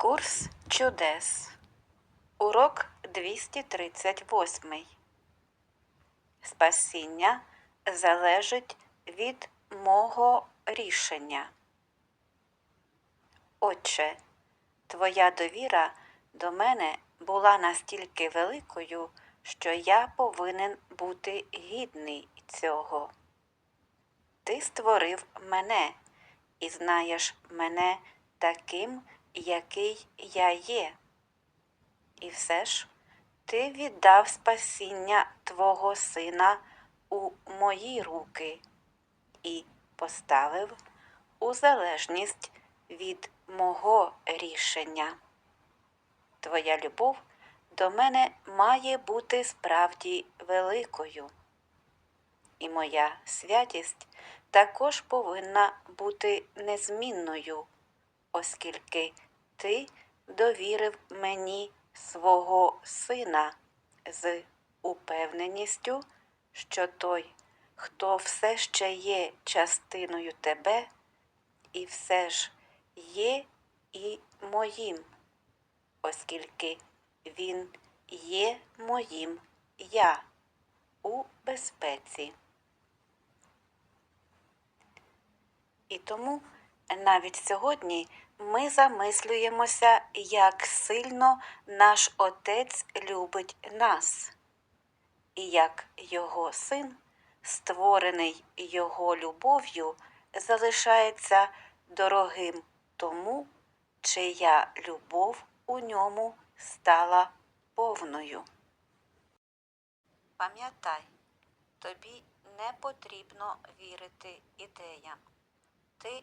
Курс чудес. Урок 238. Спасіння залежить від мого рішення. Отче, Твоя довіра до мене була настільки великою, що я повинен бути гідний цього. Ти створив мене і знаєш мене таким, який я є. І все ж ти віддав спасіння Твого Сина у мої руки і поставив у залежність від мого рішення. Твоя любов до мене має бути справді великою, і моя святість також повинна бути незмінною, оскільки ти довірив мені свого сина з упевненістю, що той, хто все ще є частиною тебе, і все ж є і моїм, оскільки він є моїм я у безпеці. І тому навіть сьогодні ми замислюємося, як сильно наш Отець любить нас, і як Його син, створений Його любов'ю, залишається дорогим тому, чия любов у ньому стала повною. Пам'ятай, тобі не потрібно вірити ідеям. Ти